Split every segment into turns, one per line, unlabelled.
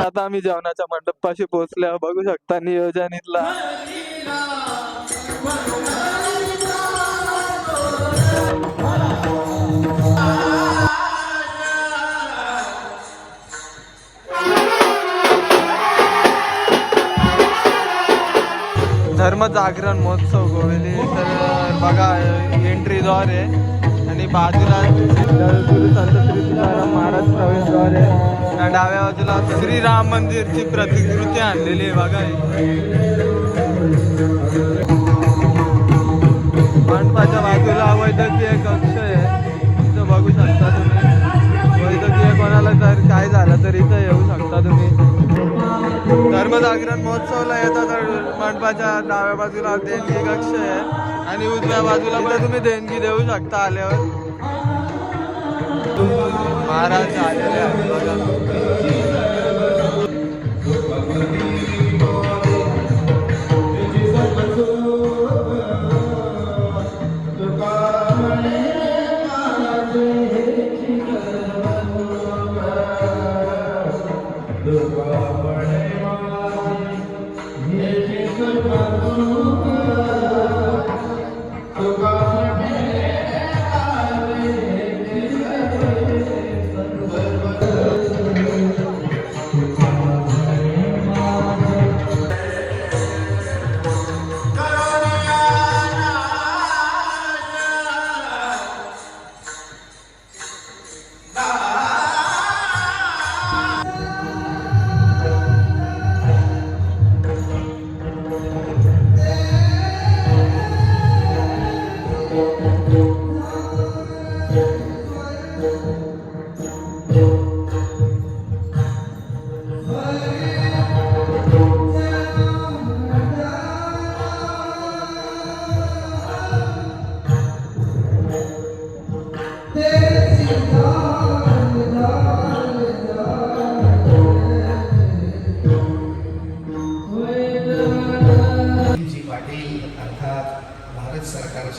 आता आम्ही जेवणाच्या मंडपाशी पोहोचल्यावर बघू शकता नियोजनीतला धर्म जागरण महोत्सव गोवेली तर बघा एंट्रीद्वार आहे. आणि बाजूला गुरु संत श्री तुकाराम महाराज प्रवेशद्वार आहे. आणि डाव्या बाजूला श्री राम मंदिरची प्रतिकृती आणलेली आहे बघा. मंडपाच्या बाजूला वैद्यकीय कक्ष आहे. इथं बघू शकता तुम्ही. वैद्यकीय कोणाला जर काय झालं तर इथं येऊ शकता तुम्ही. धर्मजागरण महोत्सवला येतात तर मंडपाच्या डाव्या बाजूला. देणगी कक्ष आहे. आणि उजव्या बाजूला पण तुम्ही देणगी देऊ शकता आल्यावर महाराज आलेले आहेत बघा.
जी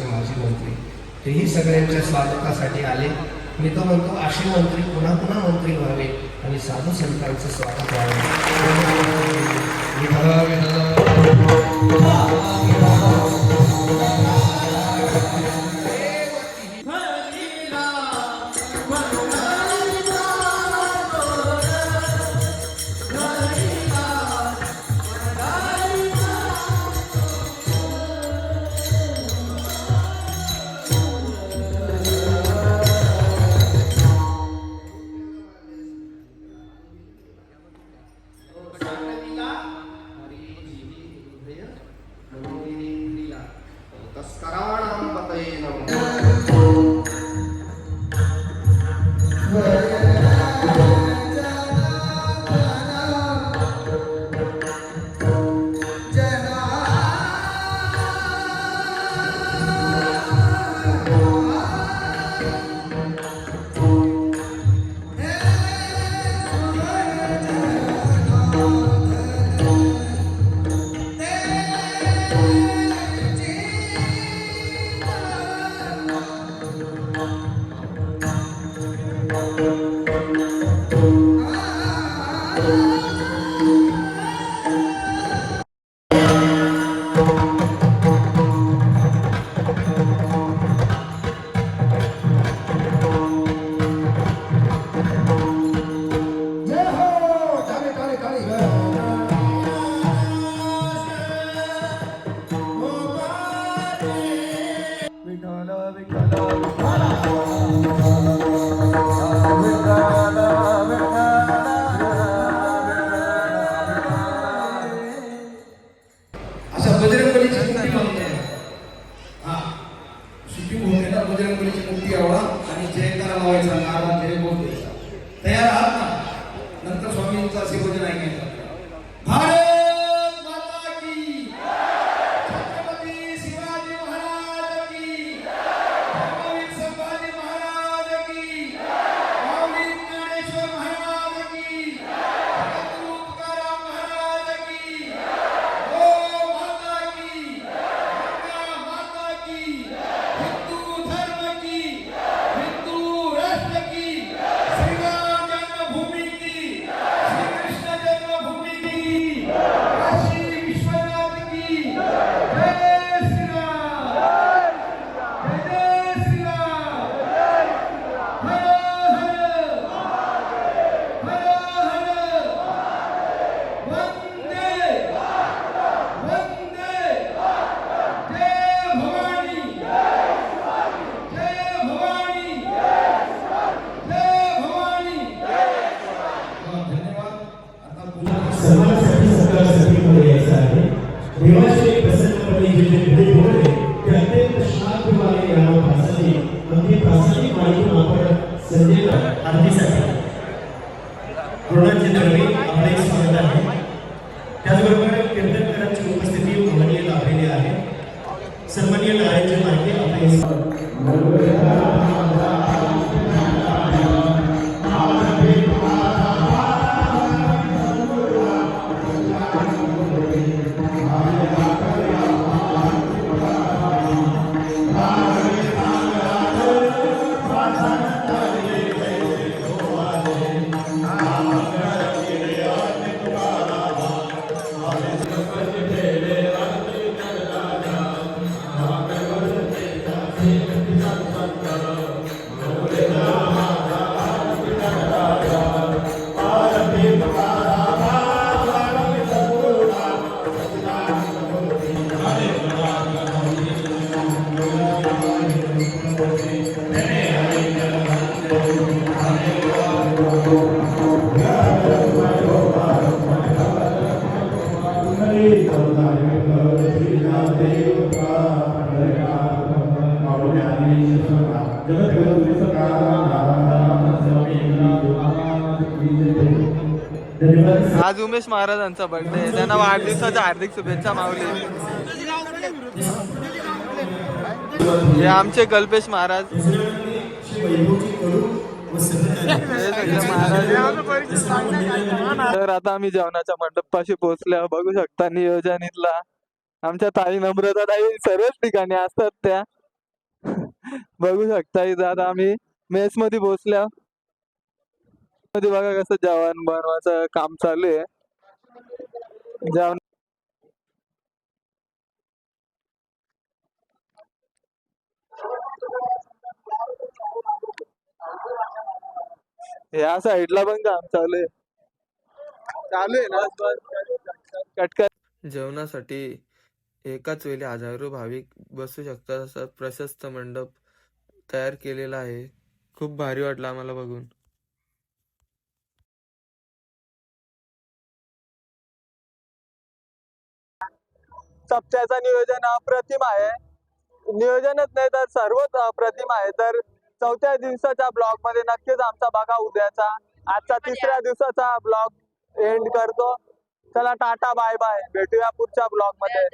सरकारचे माजी मंत्री. तेही सगळ्यांच्या स्वागतासाठी आले. मी तो म्हणतो असे मंत्री पुन्हा पुन्हा मंत्री व्हावे आणि साधू संतांचं स्वागत व्हावे.
助から
な बजरंगबलीची मूर्ती आवडा हा आणि जयकारा लावायचा नारा जय बोल तयार आहात ना कृणाजी दळवी आपले स्वागत आहे. त्याचबरोबर कीर्तनकारांची उपस्थिती मोहनीय आलेली आहे. सन्मानीय नारायणची माहिती आपले
आज उमेश महाराजांचा बर्थडे त्यांना वाढदिवसाच्या हार्दिक शुभेच्छा मावली हे आमचे कल्पेश महाराज. तर आता आम्ही जेवणाच्या मंडपाशी पोहोचल्या बघू शकता नियोजन इथला आमच्या ताई नम्रता ताई सर्वच ठिकाणी असतात त्या. बघू शकता इथं आता आम्ही मेस मध्ये पोहोचल्या मध्ये बघा कसं जेवण बनवायचं काम चालू आहे. जेवण या साईडला पण काम चालू आहे. चालू आहे ना? कटकट जेवणासाठी एकाच वेळी हजारो भाविक बसू शकतात असा प्रशस्त मंडप तयार केलेला आहे. खूप भारी वाटलं आम्हाला बघून. सप्त्याचं नियोजन अप्रतिम आहे. नियोजनच नाही तर सर्वच अप्रतिम आहे. तर चौथ्या दिवसाच्या ब्लॉगमध्ये नक्कीच आमचा बघा उद्याचा. आजचा तिसऱ्या दिवसाचा ब्लॉग एंड करतो. चला टाटा बाय बाय भेटूया पुढच्या ब्लॉगमध्ये.